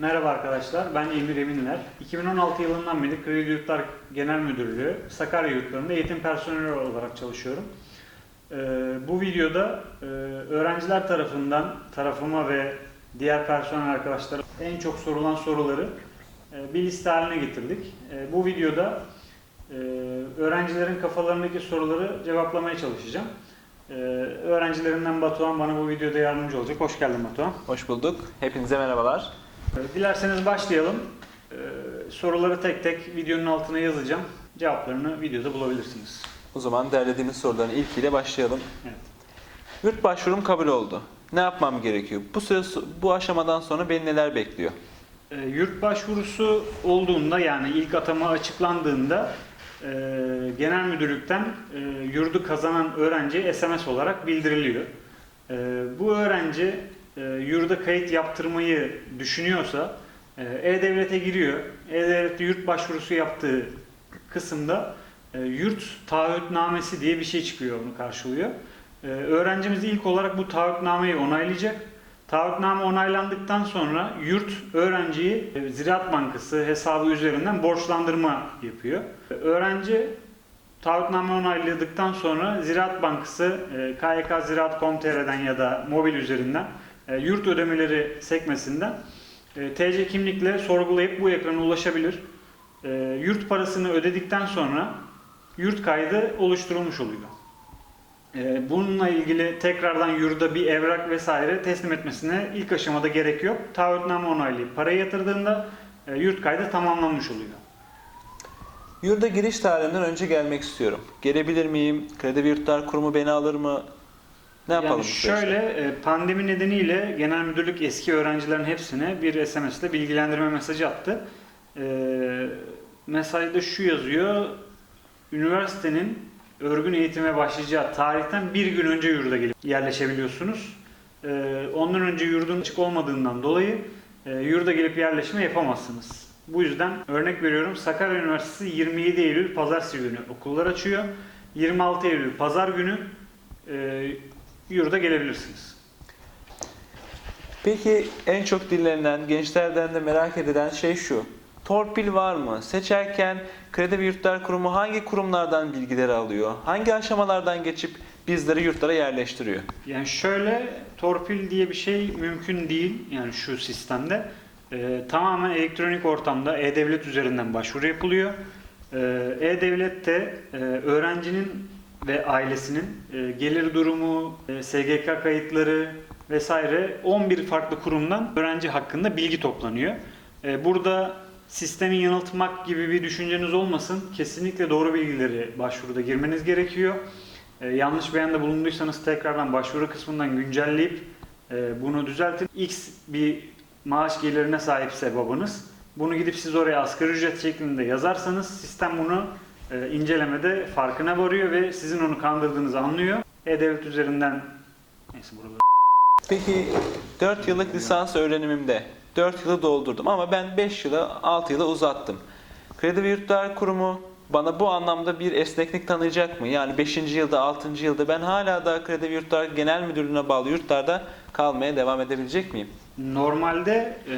Merhaba arkadaşlar, ben Emir Eminler. 2016 yılından beri Kredi Yurtlar Genel Müdürlüğü Sakarya Yurtları'nda eğitim personeli olarak çalışıyorum. Ee, bu videoda e, öğrenciler tarafından tarafıma ve diğer personel arkadaşlara en çok sorulan soruları e, bir liste haline getirdik. E, bu videoda öğrencilerin kafalarındaki soruları cevaplamaya çalışacağım. E, öğrencilerimden Batuhan bana bu videoda yardımcı olacak. Hoş geldin Batuhan. Hoş bulduk. Hepinize merhabalar. Ee, Dilerseniz başlayalım. Ee, soruları tek tek videonun altına yazacağım. Cevaplarını videoda bulabilirsiniz. O zaman derlediğimiz soruların ilkiyle başlayalım. Evet. Yurt başvurum kabul oldu. Ne yapmam gerekiyor? Bu süre bu aşamadan sonra beni neler bekliyor? Ee, yurt başvurusu olduğunda yani ilk atama açıklandığında e, genel müdürlükten e, yurdu kazanan öğrenci SMS olarak bildiriliyor. E, bu öğrenci e, yurda kayıt yaptırmayı düşünüyorsa e, E-Devlet'e giriyor. E-Devlet'te yurt başvurusu yaptığı kısımda e, yurt taahhütnamesi diye bir şey çıkıyor onu karşılıyor. E, öğrencimiz ilk olarak bu taahhütnameyi onaylayacak. Taahhütname onaylandıktan sonra yurt öğrenciyi e, Ziraat Bankası hesabı üzerinden borçlandırma yapıyor. E, Öğrenci taahhütname onayladıktan sonra Ziraat Bankası e, KYK Ziraat.com.tr'den ya da mobil üzerinden e, yurt ödemeleri sekmesinden e, TC kimlikle sorgulayıp bu ekrana ulaşabilir. E, Yurt parasını ödedikten sonra yurt kaydı oluşturulmuş oluyor. Bununla ilgili tekrardan yurda bir evrak vesaire teslim etmesine ilk aşamada gerek yok. Taahhütname onaylayıp parayı yatırdığında yurt kaydı tamamlanmış oluyor. Yurda giriş tarihinden önce gelmek istiyorum. Gelebilir miyim? Kredi ve Yurtlar Kurumu beni alır mı? Ne yapalım Yani şöyle e, pandemi nedeniyle genel müdürlük eski öğrencilerin hepsine bir SMS ile bilgilendirme mesajı attı. E, mesajda şu yazıyor. Üniversitenin örgün eğitime başlayacağı tarihten bir gün önce yurda gelip yerleşebiliyorsunuz. E, ondan önce yurdun açık olmadığından dolayı e, yurda gelip yerleşme yapamazsınız. Bu yüzden örnek veriyorum Sakarya Üniversitesi 27 Eylül pazartesi günü okullar açıyor. 26 Eylül pazar günü e, yurda gelebilirsiniz. Peki en çok dinlenen, gençlerden de merak edilen şey şu. Torpil var mı? Seçerken Kredi ve Yurtlar Kurumu hangi kurumlardan bilgileri alıyor? Hangi aşamalardan geçip bizleri yurtlara yerleştiriyor? Yani şöyle torpil diye bir şey mümkün değil yani şu sistemde. Ee, tamamen elektronik ortamda e-devlet üzerinden başvuru yapılıyor. Ee, e-devlette e, öğrencinin ve ailesinin e, gelir durumu, e, SGK kayıtları vesaire 11 farklı kurumdan öğrenci hakkında bilgi toplanıyor. E, burada sistemi yanıltmak gibi bir düşünceniz olmasın. Kesinlikle doğru bilgileri başvuruda girmeniz gerekiyor. E, yanlış beyanda bulunduysanız tekrardan başvuru kısmından güncelleyip bunu düzeltin. X bir maaş gelirine sahipse babanız bunu gidip siz oraya asgari ücret şeklinde yazarsanız sistem bunu e, incelemede farkına varıyor ve sizin onu kandırdığınızı anlıyor. E-Devlet üzerinden neyse burada Peki 4 yıllık lisans öğrenimimde 4 yılı doldurdum ama ben 5 yılı 6 yılı uzattım. Kredi ve Yurtlar Kurumu bana bu anlamda bir esneklik tanıyacak mı? Yani 5. yılda 6. yılda ben hala da Kredi ve Yurtlar Genel Müdürlüğü'ne bağlı yurtlarda kalmaya devam edebilecek miyim? Normalde e,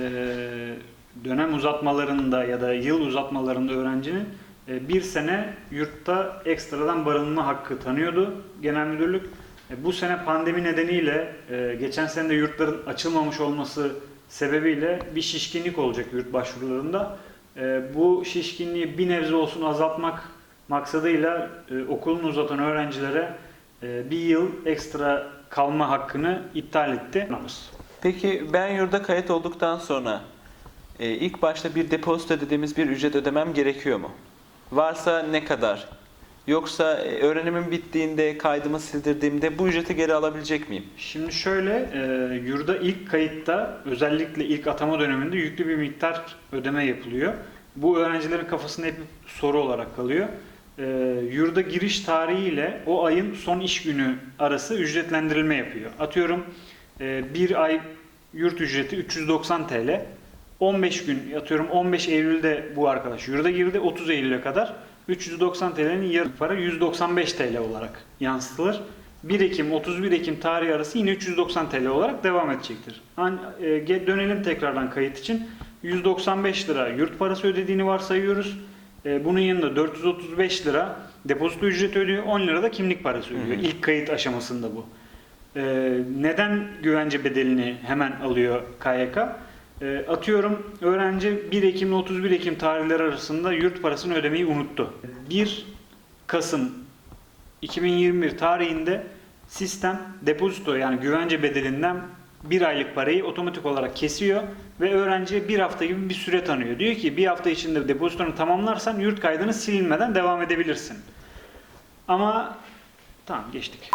dönem uzatmalarında ya da yıl uzatmalarında öğrencinin bir sene yurtta ekstradan barınma hakkı tanıyordu genel müdürlük. E, bu sene pandemi nedeniyle e, geçen sene de yurtların açılmamış olması sebebiyle bir şişkinlik olacak yurt başvurularında. E, bu şişkinliği bir nebze olsun azaltmak maksadıyla e, okulunu uzatan öğrencilere e, bir yıl ekstra kalma hakkını iptal etti. Peki ben yurda kayıt olduktan sonra e, ilk başta bir depozito dediğimiz bir ücret ödemem gerekiyor mu? Varsa ne kadar? Yoksa e, öğrenimim bittiğinde, kaydımı sildirdiğimde bu ücreti geri alabilecek miyim? Şimdi şöyle, e, yurda ilk kayıtta özellikle ilk atama döneminde yüklü bir miktar ödeme yapılıyor. Bu öğrencilerin kafasında hep soru olarak kalıyor. E, yurda giriş tarihi ile o ayın son iş günü arası ücretlendirilme yapıyor. Atıyorum e, bir ay yurt ücreti 390 TL. 15 gün atıyorum 15 Eylül'de bu arkadaş yurda girdi 30 Eylül'e kadar 390 TL'nin yarı para 195 TL olarak yansıtılır. 1 Ekim 31 Ekim tarihi arası yine 390 TL olarak devam edecektir. An- e, dönelim tekrardan kayıt için. 195 lira yurt parası ödediğini varsayıyoruz. E, bunun yanında 435 lira depozito ücreti ödüyor, 10 lira da kimlik parası ödüyor. Hı hı. İlk kayıt aşamasında bu. E, neden güvence bedelini hemen alıyor KYK? E, atıyorum öğrenci 1 Ekim ile 31 Ekim tarihleri arasında yurt parasını ödemeyi unuttu. 1 Kasım 2021 tarihinde sistem depozito yani güvence bedelinden bir aylık parayı otomatik olarak kesiyor ve öğrenciye bir hafta gibi bir süre tanıyor. Diyor ki bir hafta içinde depozitonu tamamlarsan yurt kaydını silinmeden devam edebilirsin. Ama tamam geçtik.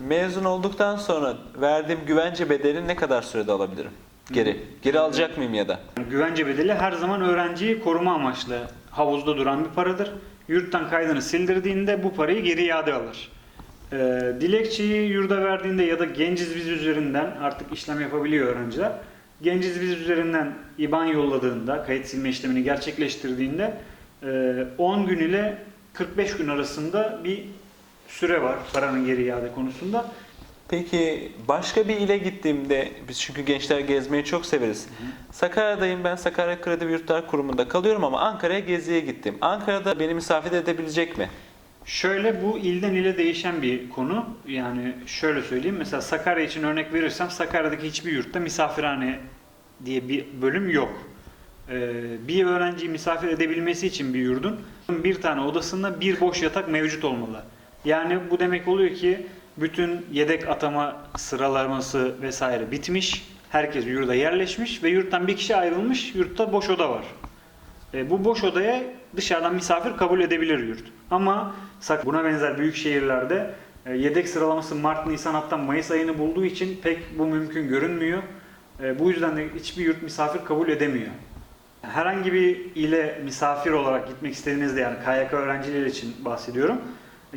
Mezun olduktan sonra verdiğim güvence bedelini ne kadar sürede alabilirim? Geri. Geri alacak mıyım ya da? Güvence bedeli her zaman öğrenciyi koruma amaçlı havuzda duran bir paradır. Yurttan kaydını sildirdiğinde bu parayı geri iade alır. Ee, dilekçeyi yurda verdiğinde ya da Genciz Viz üzerinden artık işlem yapabiliyor öğrenciler. Genciz Viz üzerinden IBAN yolladığında, kayıt silme işlemini gerçekleştirdiğinde e, 10 gün ile 45 gün arasında bir süre var paranın geri iade konusunda. Peki başka bir ile gittiğimde, biz çünkü gençler gezmeyi çok severiz. Sakarya'dayım ben Sakarya Kredi Yurtlar Kurumu'nda kalıyorum ama Ankara'ya geziye gittim. Ankara'da beni misafir edebilecek mi? Şöyle bu ilden ile değişen bir konu. Yani şöyle söyleyeyim. Mesela Sakarya için örnek verirsem Sakarya'daki hiçbir yurtta misafirhane diye bir bölüm yok. Ee, bir öğrenciyi misafir edebilmesi için bir yurdun bir tane odasında bir boş yatak mevcut olmalı. Yani bu demek oluyor ki bütün yedek atama sıralaması vesaire bitmiş. Herkes yurda yerleşmiş ve yurttan bir kişi ayrılmış. Yurtta boş oda var. E, bu boş odaya dışarıdan misafir kabul edebilir yurt. Ama buna benzer büyük şehirlerde e, yedek sıralaması Mart, Nisan hatta Mayıs ayını bulduğu için pek bu mümkün görünmüyor. E, bu yüzden de hiçbir yurt misafir kabul edemiyor. Herhangi bir ile misafir olarak gitmek istediğinizde yani KYK öğrencileri için bahsediyorum.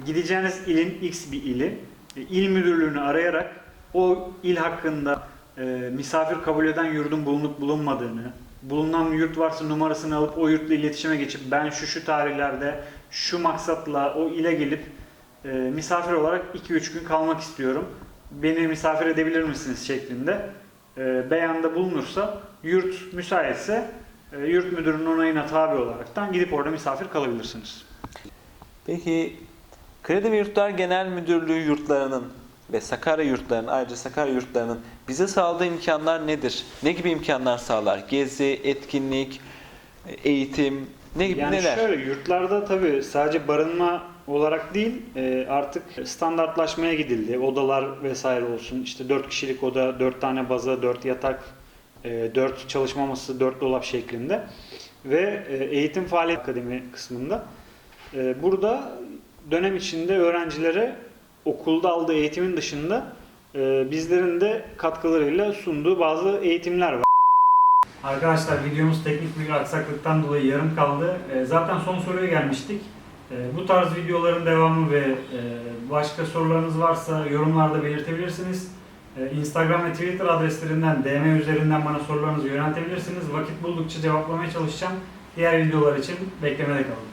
Gideceğiniz ilin X bir ili, il müdürlüğünü arayarak o il hakkında e, misafir kabul eden yurdun bulunup bulunmadığını, bulunan yurt varsa numarasını alıp o yurtla iletişime geçip ben şu şu tarihlerde şu maksatla o ile gelip e, misafir olarak 2-3 gün kalmak istiyorum. Beni misafir edebilir misiniz şeklinde e, beyanda bulunursa yurt müsaitse e, yurt müdürünün onayına tabi olaraktan gidip orada misafir kalabilirsiniz. Peki Kredi ve Yurtlar Genel Müdürlüğü yurtlarının ve Sakarya yurtlarının ayrıca Sakarya yurtlarının bize sağladığı imkanlar nedir? Ne gibi imkanlar sağlar? Gezi, etkinlik, eğitim, ne gibi Yani neler? şöyle yurtlarda tabii sadece barınma olarak değil e, artık standartlaşmaya gidildi. Odalar vesaire olsun. İşte 4 kişilik oda, 4 tane baza, 4 yatak, 4 çalışma masası, 4 dolap şeklinde. Ve e, eğitim faaliyet akademi kısmında. E, Burada dönem içinde öğrencilere okulda aldığı eğitimin dışında e, bizlerin de katkılarıyla sunduğu bazı eğitimler var. Arkadaşlar videomuz teknik bir aksaklıktan dolayı yarım kaldı. E, Zaten son soruya gelmiştik. E, Bu tarz videoların devamı ve e, başka sorularınız varsa yorumlarda belirtebilirsiniz. E, Instagram ve Twitter adreslerinden DM üzerinden bana sorularınızı yöneltebilirsiniz. Vakit buldukça cevaplamaya çalışacağım. Diğer videolar için beklemede kalın.